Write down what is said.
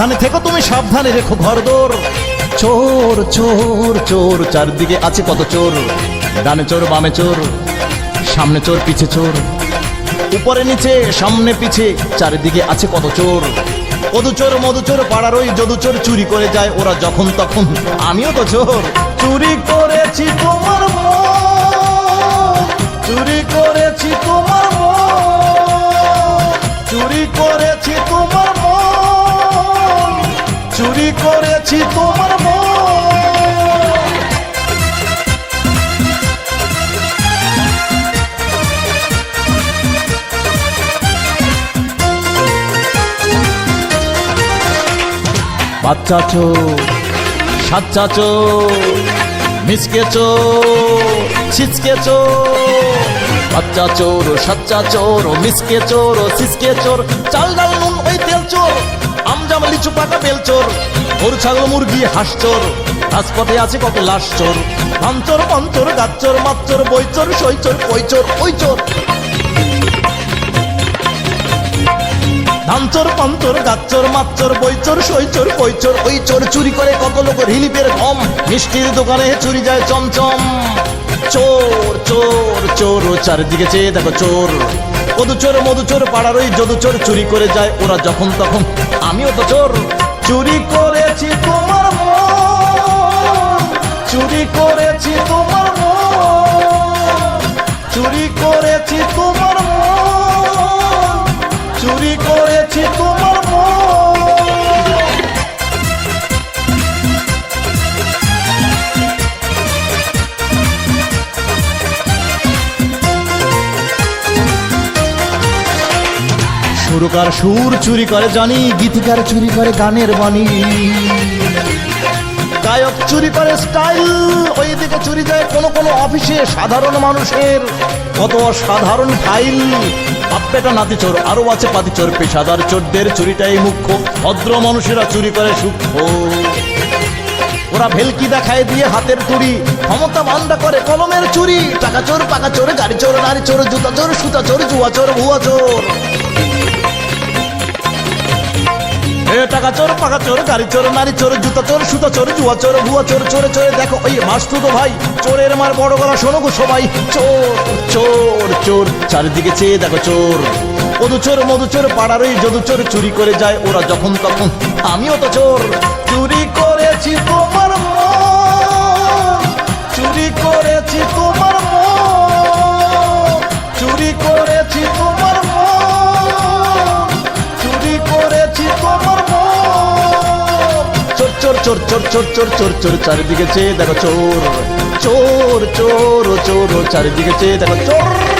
সাবধানে থেকো তুমি, সাবধানে রেখো ঘরদোর চোর চোর চোর, চারদিকে আছে কত চোর? ডানে চোর, বামে চোর, সামনে চোর, পিছে চোর। উপরে নিচে, সামনে পিছে, চারিদিকে আছে কত চোর? কদু চোর, মধু চোর, পাড়ার ওই যদু চোর চুরি করে যায় ওরা যখন তখন। আমিও তো চোর। চুরি করেছি তোমার চুরি করেছি তোমার চুরি করেছি তোমার করেছি তোমার বাচ্চা চোর সাচ্চা চোর মিসকে চোর ছিচকে চোর বাচ্চা চোর, সাচ্চা চোর, মিসকে চোর ছিচকে চোর, চাল ডাল নুন, ওই তেল চোর। আমজাম লিচু পাকা বেল চোর। গরু ছাগল মুরগি হাঁস চোর রাজপথে আছে কত লাশ চোর। পাঞ্চর পঞ্চর গাচ্চর মাচ্চর বইচোর সইচোর কইচোর ওই চোর ধানচোর পাঞ্চর গাচ্চর মাচ্চর বইচোর সইচোর কইচোর ওই চোর চুরি করে কত লোক রিলিপের ঘম মিষ্টির দোকানে চুরি যায় চমচম। চোর চোর চোর চারিদিকে চেয়ে দেখো চোর। কদু চোর, মধু চোর, পাড়ার ওই যদু চোর, চুরি করে যায় ওরা যখন তখন। আমিও তো চোর। চুরি করেছি চুরি করেছি তোমার চুরি করেছি তোমার সুরকার সুর চুরি করে জানি, গীতিকার চুরি করে গানের বাণী। গায়ক চুরি করে স্টাইল, ওইদিকে চুরি যায় কোনো কোনো অফিসে সাধারণ মানুষের। কত সাধারণ ফাইল। নাতি চোর আরও আছে পাতি চোর পেশাদার চোরদের চুরিটাই মুখ্য। ভদ্র মানুষেরা চুরি করে সূক্ষ্ম। ওরা ভেলকি দেখায় দিয়ে হাতের তুড়ি, ক্ষমতা বান্দা করে কলমের চুরি। টাকা চোর, পাকা চোর, গাড়ি চোর, নারী চোর, জুতা চোর, সুতা চোর, জুয়া চোর, ভুয়া চোর। এ টাকা চোর, পাকা চোর, গাড়ি চোর, নারী চোর, জুতা চোর, সুতা চোর, জুয়া চোর, ভুয়া চোর, চোরে চোরে, দেখো ওই মাস্তু তো ভাই। চোরের মার বড় গলা শোনো গো সবাই। চোর চোর চোর, চারিদিকে চেয়ে দেখো চোর। মধু চোর মধু চোর, পাড়ার ওই যদু চোর, চুরি করে যায় ওরা যখন তখন। আমিও তো চোর। চুরি করেছি তোমার চুরি করেছি তোমার চুরি করেছি তোমার চুরি করেছি তোমার চোর চোর চোর চোর চোর চোর, চারিদিকে চেয়ে দেখো চোর। চোর চোর চোর চারিদিকে চেয়ে দেখো চোর।